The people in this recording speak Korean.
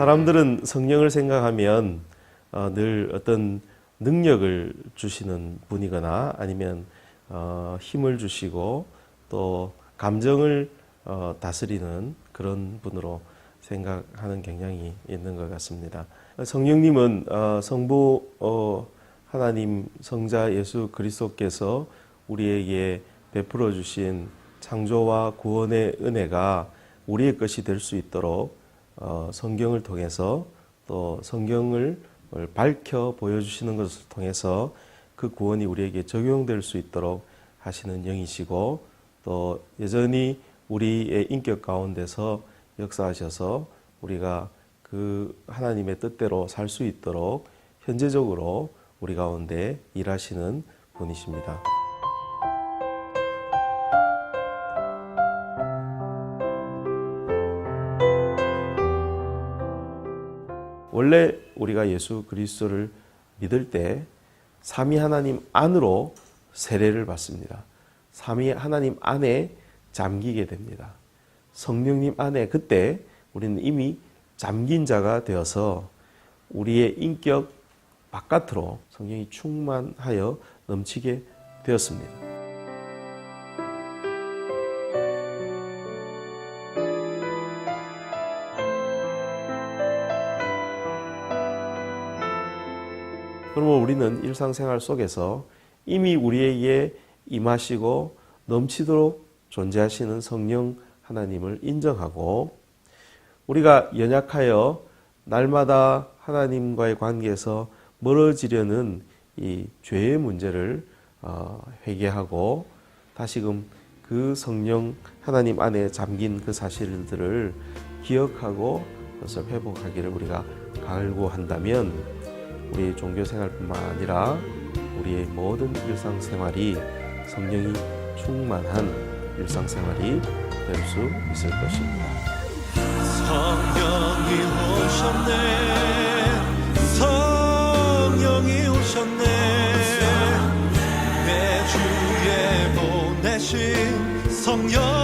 사람들은 성령을 생각하면 어, 늘 어떤 능력을 주시는 분이거나 아니면 어, 힘을 주시고 또 감정을 어, 다스리는 그런 분으로 생각하는 경향이 있는 것 같습니다. 성령님은 어, 성부 어, 하나님 성자 예수 그리스도께서 우리에게 베풀어 주신 창조와 구원의 은혜가 우리의 것이 될 수 있도록 어, 성경을 통해서 또 성경을 밝혀 보여주시는 것을 통해서 그 구원이 우리에게 적용될 수 있도록 하시는 영이시고 또 여전히 우리의 인격 가운데서 역사하셔서 우리가 그 하나님의 뜻대로 살 수 있도록 현재적으로 우리 가운데 일하시는 분이십니다. 원래 우리가 예수 그리스도를 믿을 때 삼위 하나님 안으로 세례를 받습니다. 삼위 하나님 안에 잠기게 됩니다. 성령님 안에 그때 우리는 이미 잠긴 자가 되어서 우리의 인격 바깥으로 성령이 충만하여 넘치게 되었습니다. 그러면 우리는 일상생활 속에서 이미 우리에게 임하시고 넘치도록 존재하시는 성령 하나님을 인정하고 우리가 연약하여 날마다 하나님과의 관계에서 멀어지려는 이 죄의 문제를 어, 회개하고 다시금 그 성령 하나님 안에 잠긴 그 사실들을 기억하고 그것을 회복하기를 우리가 갈구한다면 우리의 종교 생활뿐만 아니라 우리의 모든 일상생활이 성령이 충만한 일상생활이 될 수 있을 것입니다. 성령이 오셨네. 성령이 오셨네. 내 주에 보내신 성령.